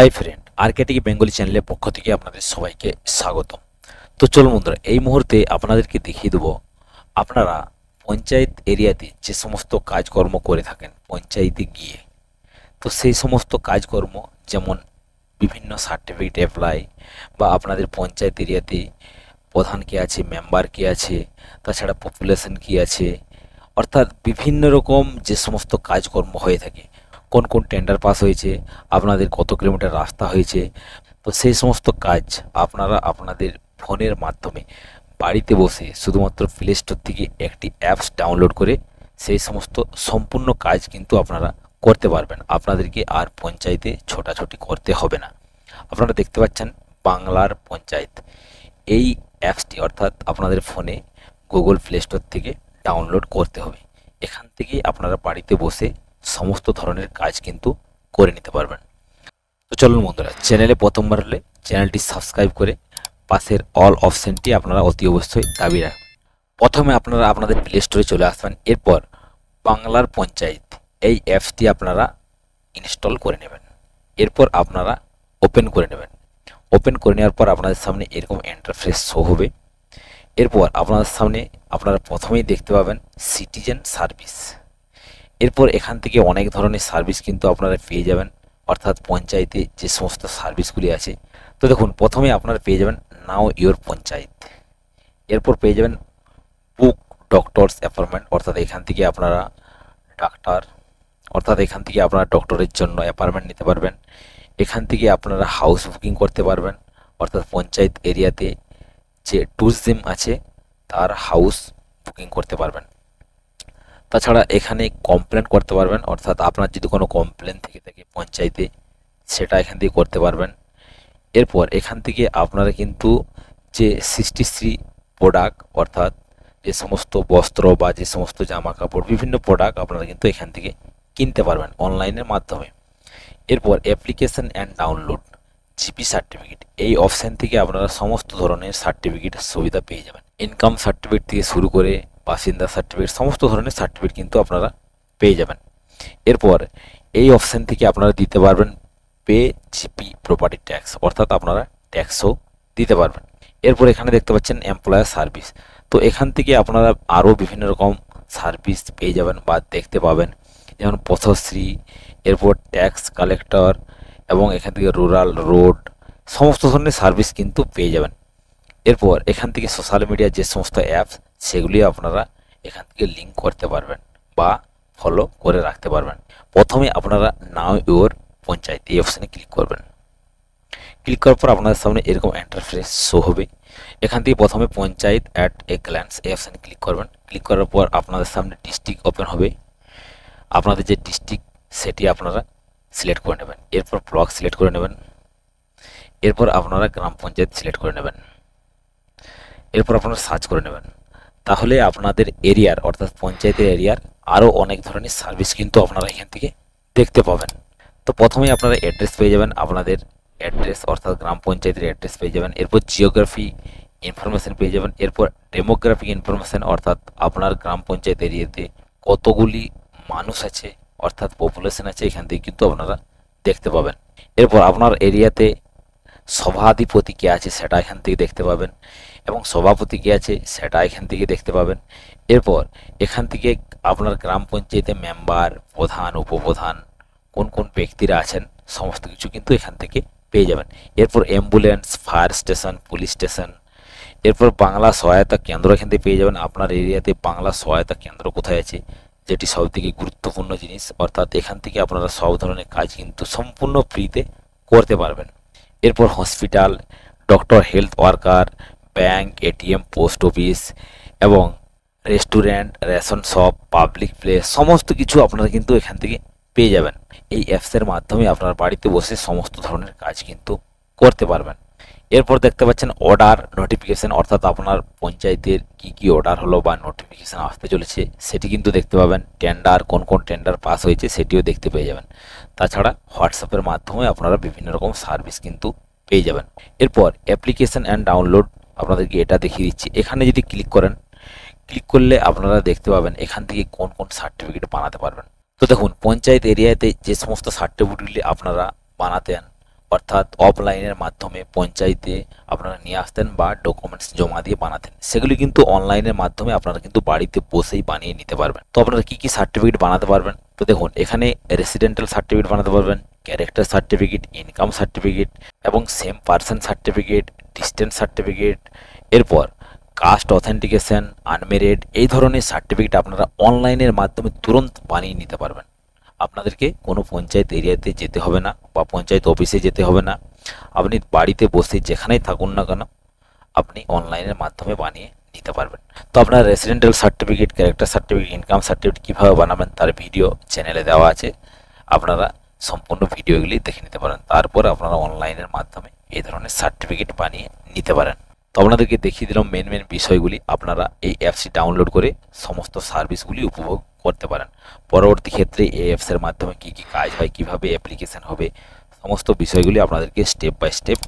Hi friend Arctic Bengali চ্যানেলের পক্ষ থেকে আপনাদের সবাইকে স্বাগত তো চলুন বন্ধুরা, এই মুহূর্তে আপনাদেরকে দেখিয়ে দেবো, আপনারা পঞ্চায়েত এরিয়াতে যে সমস্ত কাজকর্ম করে থাকেন, পঞ্চায়েতে গিয়ে। তো সেই সমস্ত কাজকর্ম, যেমন বিভিন্ন সার্টিফিকেট অ্যাপ্লাই বা আপনাদের পঞ্চায়েত এরিয়াতে প্রধান কে আছে মেম্বার কে আছে, তাছাড়া পপুলেশন কি আছে, অর্থাৎ বিভিন্ন রকম যে সমস্ত কাজকর্ম হয়ে থাকে কোন কোন টেন্ডার পাস হয়েছে, আপনাদের কত কিলোমিটার রাস্তা হয়েছে, তো সেই সমস্ত কাজ আপনারা আপনাদের ফোনের মাধ্যমে বাড়িতে বসে শুধুমাত্র প্লে স্টোর থেকে একটি অ্যাপস ডাউনলোড করে সেই সমস্ত সম্পূর্ণ কাজ কিন্তু আপনারা করতে পারবেন। আপনাদেরকে আর পঞ্চায়েতে ছোটাছুটি করতে হবে না। আপনারা দেখতে পাচ্ছেন বাংলার পঞ্চায়েত। এই অ্যাপসটি অর্থাৎ আপনাদের ফোনে গুগল প্লে স্টোর থেকে ডাউনলোড করতে হবে। এখান থেকে আপনারা বাড়িতে বসে সমস্ত ধরনের কাজ কিন্তু করে নিতে পারবেন। তো চলুন বন্ধুরা চ্যানেলে প্রথমবার হলে চ্যানেলটি সাবস্ক্রাইব করে পাশের অল অপশানটি আপনারা অতি অবশ্যই দাবি রাখবেন। প্রথমে আপনারা আপনাদের প্লে স্টোরে চলে আসবেন, এরপর বাংলার পঞ্চায়েত এই অ্যাপসটি আপনারা ইনস্টল করে নেবেন। এরপর আপনারা ওপেন করে নেবেন। ওপেন করে নেওয়ার পর আপনাদের সামনে এরকম ইন্টারফেস শো হবে। এরপর আপনাদের সামনে আপনারা প্রথমেই দেখতে পাবেন সিটিজেন সার্ভিস এরপর এখান থেকে অনেক ধরনের সার্ভিস কিন্তু আপনারা পেয়ে যাবেন। অর্থাৎ পঞ্চায়েতে যে সমস্ত সার্ভিসগুলি আছে। তো দেখুন, প্রথমে আপনারা পেয়ে যাবেন নাও ইওর পঞ্চায়েত এরপর পেয়ে যাবেন বুক ডক্টরস অ্যাপয়েন্টমেন্ট অর্থাৎ এখান থেকে আপনারা ডাক্তার, অর্থাৎ এখান থেকে আপনারা ডক্টরের জন্য অ্যাপয়েন্টমেন্ট নিতে পারবেন। এখান থেকে আপনারা হাউস বুকিং করতে পারবেন। অর্থাৎ পঞ্চায়েত এরিয়াতে যে ট্যুরিজম আছে, তার হাউস বুকিং করতে পারবেন। তাছাড়া এখানে কমপ্লেন করতে পারবেন, অর্থাৎ আপনার যদি কোনো কমপ্লেন থেকে থাকে পঞ্চায়েতে, সেটা এখান থেকে করতে পারবেন। এরপর এখান থেকে আপনারা কিন্তু যে সৃষ্টি শ্রী প্রোডাক্ট অর্থাৎ যে সমস্ত বস্ত্র বা যে সমস্ত জামা কাপড় বিভিন্ন প্রোডাক্ট আপনারা কিন্তু এখান থেকে কিনতে পারবেন অনলাইনের মাধ্যমে। এরপর application and download GP certificate এই অপশান থেকে আপনারা সমস্ত ধরনের সার্টিফিকেট সুবিধা পেয়ে যাবেন। ইনকাম সার্টিফিকেট থেকে শুরু করে বাসিন্দা সার্টিফিকেট সমস্ত ধরনের সার্টিফিকেট কিন্তু আপনারা পেয়ে যাবেন। এরপর এই অপশান থেকে আপনারা দিতে পারবেন পে জিপি প্রপার্টি ট্যাক্স অর্থাৎ আপনারা ট্যাক্সও দিতে পারবেন। এরপর এখানে দেখতে পাচ্ছেন এমপ্লয়ার সার্ভিস তো এখান থেকে আপনারা আরও বিভিন্ন রকম সার্ভিস পেয়ে যাবেন বা দেখতে পাবেন। যেমন পথশ্রী, এরপর ট্যাক্স কালেক্টর এবং এখান থেকে রুরাল রোড সমস্ত ধরনের সার্ভিস কিন্তু পেয়ে যাবেন। এরপর এখান থেকে সোশ্যাল মিডিয়ার যে সমস্ত অ্যাপস সেগুলি আপনারা এখান থেকে লিঙ্ক করতে পারবেন বা ফলো করে রাখতে পারবেন। প্রথমে আপনারা নাও ইউর পঞ্চায়েত এই অপশানে ক্লিক করবেন। ক্লিক করার পর আপনাদের সামনে এরকম ইন্টারফেস শো হবে। এখান থেকে প্রথমে পঞ্চায়েত অ্যাট এ গ্ল্যান্স এই অপশানে ক্লিক করবেন। ক্লিক করার পর আপনাদের সামনে ডিস্ট্রিক্ট ওপেন হবে। আপনাদের যে ডিস্ট্রিক্ট সেটি আপনারা সিলেক্ট করে নেবেন। এরপর ব্লক সিলেক্ট করে নেবেন। এরপর আপনারা গ্রাম পঞ্চায়েত সিলেক্ট করে নেবেন। এরপর আপনারা সার্চ করে নেবেন। তাহলে আপনাদের এরিয়ার, অর্থাৎ পঞ্চায়েতের এরিয়ার আরও অনেক ধরনের সার্ভিস কিন্তু আপনারা এখান থেকে দেখতে পাবেন। তো প্রথমেই আপনারা অ্যাড্রেস পেয়ে যাবেন, আপনাদের অ্যাড্রেস অর্থাৎ গ্রাম পঞ্চায়েতের অ্যাড্রেস পেয়ে যাবেন, এরপর জিওগ্রাফি ইনফরমেশন পেয়ে যাবেন, এরপর ডেমোগ্রাফিক ইনফরমেশন অর্থাৎ আপনার গ্রাম পঞ্চায়েত এরিয়াতে কতগুলি মানুষ আছে, অর্থাৎ পপুলেশন আছে, এখান থেকে কিন্তু আপনারা দেখতে পাবেন। এরপর আপনার এরিয়াতে সভাধিপতি কে আছে, সেটা এখান থেকে দেখতে পাবেন। এবং সভাপতি কে আছে সেটা এখান থেকে দেখতে পাবেন। এরপর এখান থেকে আপনার গ্রাম পঞ্চায়েতে মেম্বার, প্রধান, উপপ্রধান, কোন কোন ব্যক্তিরা আছেন, সমস্ত কিছু কিন্তু এখান থেকে পেয়ে যাবেন। এরপর ambulance fire station police station এরপর বাংলা সহায়তা কেন্দ্র এখান থেকে পেয়ে যাবেন। আপনার এরিয়াতে বাংলা সহায়তা কেন্দ্র কোথায় আছে, যেটি সব থেকে গুরুত্বপূর্ণ জিনিস, অর্থাৎ এখান থেকে আপনারা সব ধরনের কাজ কিন্তু সম্পূর্ণ ফ্রিতে করতে পারবেন। এরপর hospital doctor health worker bank ATM post office এবং restaurant, ration shop, public place সমস্ত কিছু আপনারা কিন্তু এখান থেকে পেয়ে যাবেন। এই অ্যাপসের মাধ্যমে আপনার বাড়িতে বসে সমস্ত ধরনের কাজ কিন্তু করতে পারবেন। এরপর দেখতে পাচ্ছেন অর্ডার নোটিফিকেশন অর্থাৎ আপনার পঞ্চায়েতের কি কি অর্ডার হলো বা নোটিফিকেশন আসতে চলেছে, সেটি কিন্তু দেখতে পাবেন। টেন্ডার কোন কোন টেন্ডার পাস হয়েছে সেটিও দেখতে পেয়ে যাবেন। তাছাড়া হোয়াটসঅ্যাপের মাধ্যমে আপনারা বিভিন্ন রকম সার্ভিস কিন্তু পেয়ে যাবেন। এরপর অ্যাপ্লিকেশন অ্যান্ড ডাউনলোড আপনাদেরকে এটা দেখিয়ে দিচ্ছি। এখানে যদি ক্লিক করেন ক্লিক করলে আপনারা দেখতে পাবেন এখান থেকে কোন কোন সার্টিফিকেট বানাতে পারবেন। তো দেখুন, পঞ্চায়েত এরিয়াতে যে সমস্ত সার্টিফিকেটগুলি আপনারা বানাতেন অর্থাৎ অফলাইনের মাধ্যমে পঞ্চায়েতে আপনারা নিয়ে আসতেন বা ডকুমেন্টস জমা দিয়ে বানাতেন, সেগুলি কিন্তু অনলাইনের মাধ্যমে আপনারা কিন্তু বাড়িতে বসেই বানিয়ে নিতে পারবেন। তো আপনারা কী কী সার্টিফিকেট বানাতে পারবেন? তো দেখুন, এখানে রেসিডেন্টাল সার্টিফিকেট বানাতে পারবেন ক্যারেক্টার সার্টিফিকেট ইনকাম সার্টিফিকেট এবং same person certificate distance certificate এরপর কাস্ট অথেন্টিকেশন আনমেরিড এই ধরনের সার্টিফিকেট আপনারা অনলাইনের মাধ্যমে তুরন্ত বানিয়ে নিতে পারবেন। আপনাদেরকে কোনো পঞ্চায়েত এরিয়াতে যেতে হবে না বা পঞ্চায়েত অফিসে যেতে হবে না। আপনি বাড়িতে বসে যেখানেই থাকুন না কেন, আপনি অনলাইনের মাধ্যমে বানিয়ে নিতে পারবেন। তো আপনার residential certificate character certificate income certificate কীভাবে বানাবেন তার ভিডিও চ্যানেলে দেওয়া আছে। আপনারা সম্পূর্ণ ভিডিওগুলি দেখে নিতে পারেন। তারপর আপনারা অনলাইনের মাধ্যমে এই ধরনের সার্টিফিকেট বানিয়ে নিতে পারেন। তো আপনাদেরকে দেখিয়ে দিলাম মেন মেন বিষয়গুলি। আপনারা এই অ্যাপসটি ডাউনলোড করে সমস্ত সার্ভিসগুলি উপভোগ করতে পারেন। পরবর্তী ক্ষেত্রে এই অ্যাপসের মাধ্যমে কী কী কাজ হয়, কীভাবে অ্যাপ্লিকেশন হবে, সমস্ত বিষয়গুলি আপনাদেরকে স্টেপ বাই স্টেপ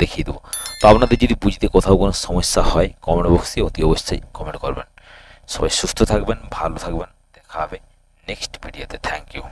দেখিয়ে দেবো। তো আপনাদের যদি বুঝতে কোথাও কোনো সমস্যা হয় কমেন্ট বক্সে অতি অবশ্যই কমেন্ট করবেন। সবাই সুস্থ থাকবেন, ভালো থাকবেন। দেখা হবে নেক্সট ভিডিওতে থ্যাংক ইউ